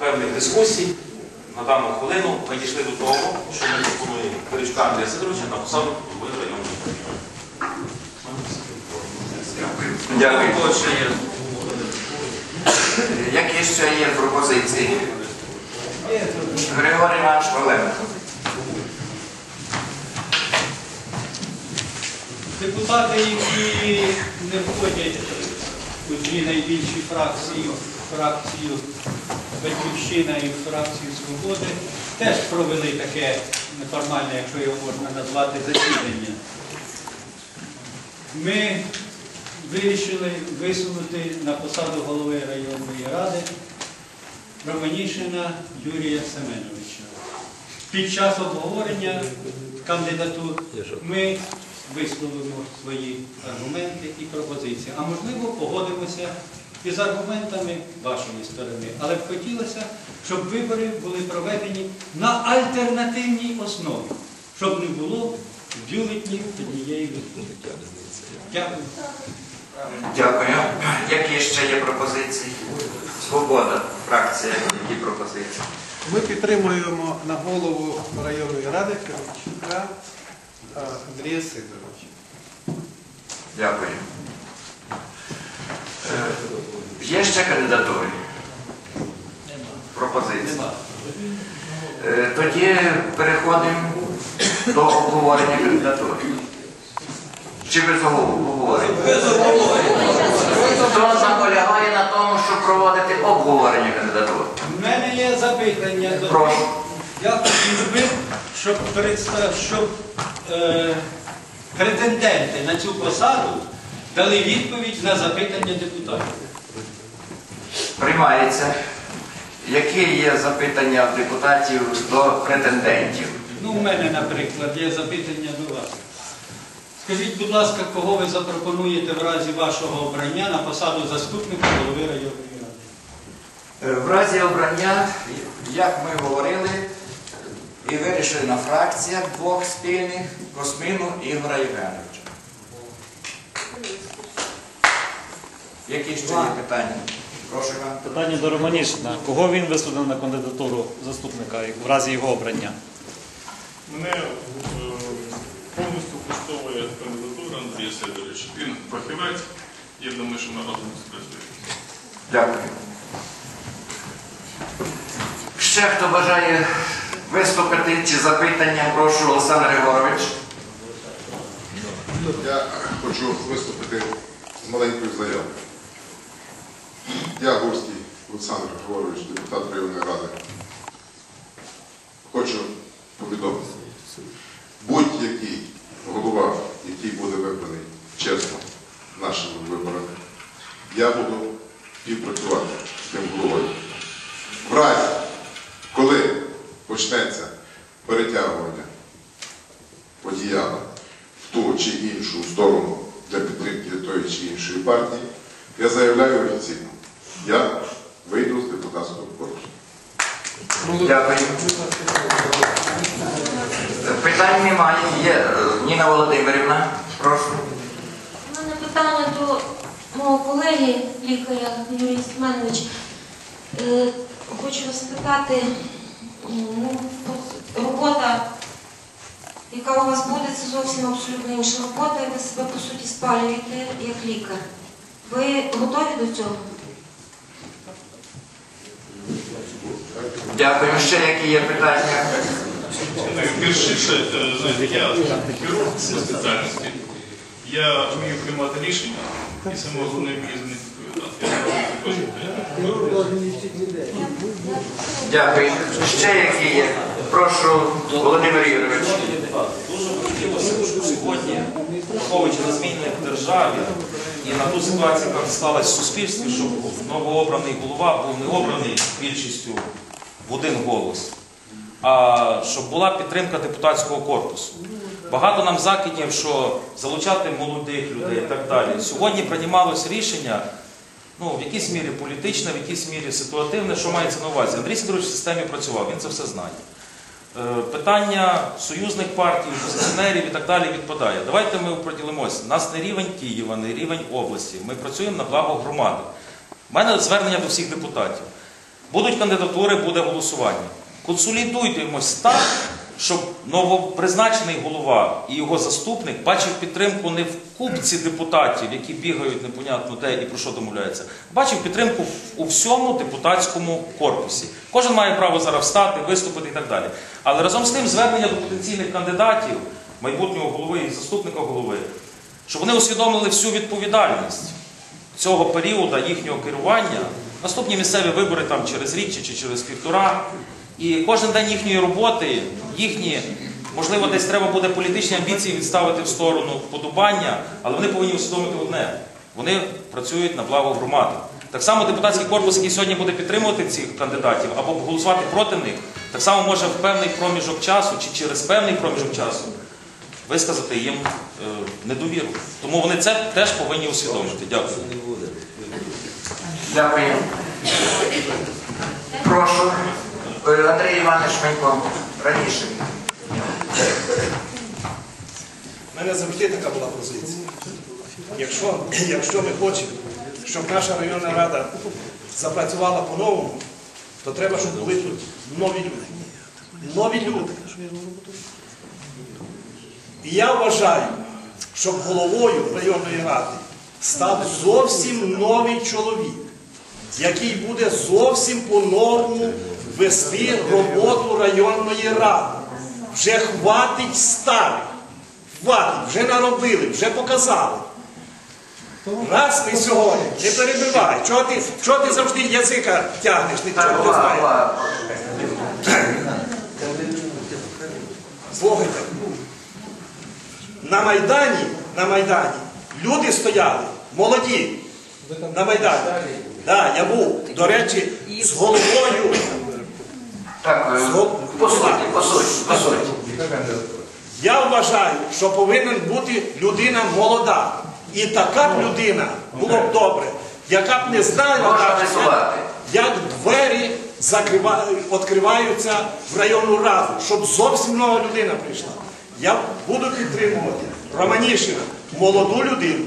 певних дискусій на дану хвилину ми дійшли до того, що ми пропонуємо Киричка Андрія Сидоровича на посаду голови районної. Дякую. Кого ще є? Які ще є пропозиції? Григорій Іванович Павленко. Депутати, які не входять дві найбільші фракції, фракцію Батьківщина і фракцію Свободи, теж провели таке неформальне, якщо його можна назвати, засідання. Ми вирішили висунути на посаду голови районної ради Романішина Юрія Семеновича. Під час обговорення кандидатур ми висловимо свої аргументи і пропозиції. А можливо, погодимося із аргументами вашої сторони. Але б хотілося, щоб вибори були проведені на альтернативній основі, щоб не було бюлетнів однієї людини. Дякую. Дякую. Які ще є пропозиції? Свобода, фракція, які пропозиції? Ми підтримуємо на голову районної ради Кравчука Андрія Сидоровича. Дякую. Е, Є ще кандидатури? Пропозиції? Е, Тоді переходимо до обговорення кандидатури. Чи без обговорення? Хто наполягає на тому, щоб проводити обговорення кандидатури? У мене є запитання Прошу. Я хотів би, щоб, щоб е... претенденти на цю посаду дали відповідь на запитання депутатів. Приймається. Які є запитання депутатів до претендентів? Ну, у мене, наприклад, є запитання до вас. Скажіть, будь ласка, кого ви запропонуєте в разі вашого обрання на посаду заступника голови районної ради? Е, В разі обрання, як ми говорили, і вирішили на фракціях двох спільних Космину Ігора Євгеновича. Які ще є питання? Прошу Іван. Питання до Романішина. Кого він висунув на кандидатуру заступника в разі його обрання? Мене е, повністю влаштовує кандидатура Андрія Сидоровича. Він фахівець, я думаю, що ми разом спрацюємо. Дякую. Ще хто бажає виступити чи запитання, прошу Олександр Григорович. Я хочу виступити з маленькою заявою. Я Гурський Олександр Григорович, депутат районної ради. Хочу повідомити, будь-який голова, який буде вибраний чесно нашими виборами, я буду співпрацювати з тим головою. В разі, я заявляю офіційно, я вийду з депутатського корпусу. Дякую. Питань немає. Є е, Ніна Володимирівна. Прошу. У мене питання до мого колеги, лікаря Юрія Семенович. Е, Хочу вас спитати, м, ну, робота, яка у вас буде, це зовсім абсолютно інша робота, і ви себе по суті спалюєте як лікар. Ви готові до цього? Дякую. Ще які є питання? Більшіше, е, знаєте, я хірург по спеціальності. Я вмію приймати рішення і саме головне вмію з них відповідати. Дякую. Ще які є? Прошу, Володимир Юрійович. Дуже хотілося, сьогодні, враховуючи на зміни в державі і на ту ситуацію, яка склалась в суспільстві, щоб новообраний голова був не обраний більшістю в один голос, а щоб була підтримка депутатського корпусу. Багато нам закидів, що залучати молодих людей і так далі. Сьогодні приймалось рішення ну, в якійсь мірі політичне, в якійсь мірі ситуативне, що мається на увазі. Андрій Сидорович в системі працював, він це все знає. Е, Питання союзних партій, опозиціонерів і так далі відпадає. Давайте ми приділимося. Нас не рівень Києва, не рівень області. Ми працюємо на благо громади. У мене звернення до всіх депутатів. Будуть кандидатури, буде голосування. Консолідуйтемось так, щоб новопризначений голова і його заступник бачив підтримку не в купці депутатів, які бігають непонятно де і про що домовляються. Бачив підтримку у всьому депутатському корпусі. Кожен має право зараз встати, виступити і так далі. Але разом з тим звернення до потенційних кандидатів, майбутнього голови і заступника голови, щоб вони усвідомили всю відповідальність цього періоду їхнього керування. Наступні місцеві вибори там через рік чи, через півтора. І кожен день їхньої роботи, їхні, можливо, десь треба буде політичні амбіції відставити в сторону вподобання, але вони повинні усвідомити одне: вони працюють на благо громади. Так само депутатський корпус, який сьогодні буде підтримувати цих кандидатів або голосувати проти них, так само може в певний проміжок часу чи через певний проміжок часу висказати їм е, недовіру. Тому вони це теж повинні усвідомити. Дякую. Дякую. Прошу. Андрій Іванович Шменько, раніше. У мене завжди така була позиція. Якщо, якщо ми хочемо, щоб наша районна рада запрацювала по-новому, то треба, щоб були тут нові люди. Нові люди. І я вважаю, щоб головою районної ради став зовсім новий чоловік, який буде зовсім по-новому вести роботу районної ради. Вже хватить старих. Хватить, вже наробили, вже показали. Раз ми сьогодні, не перебивай, чого ти, чого ти завжди язика тягнеш, нічого Так, не знаєш. Слухайте, на Майдані, на Майдані люди стояли, молоді, на Майдані. Так, я був, до речі, з головою. Так, по суті, по суті, по суті. Я вважаю, що повинна бути людина молода. І така б людина було б добре, яка б не знала, як, двері відкриваються в районну раду, щоб зовсім нова людина прийшла. Я буду підтримувати Романішина, молоду людину.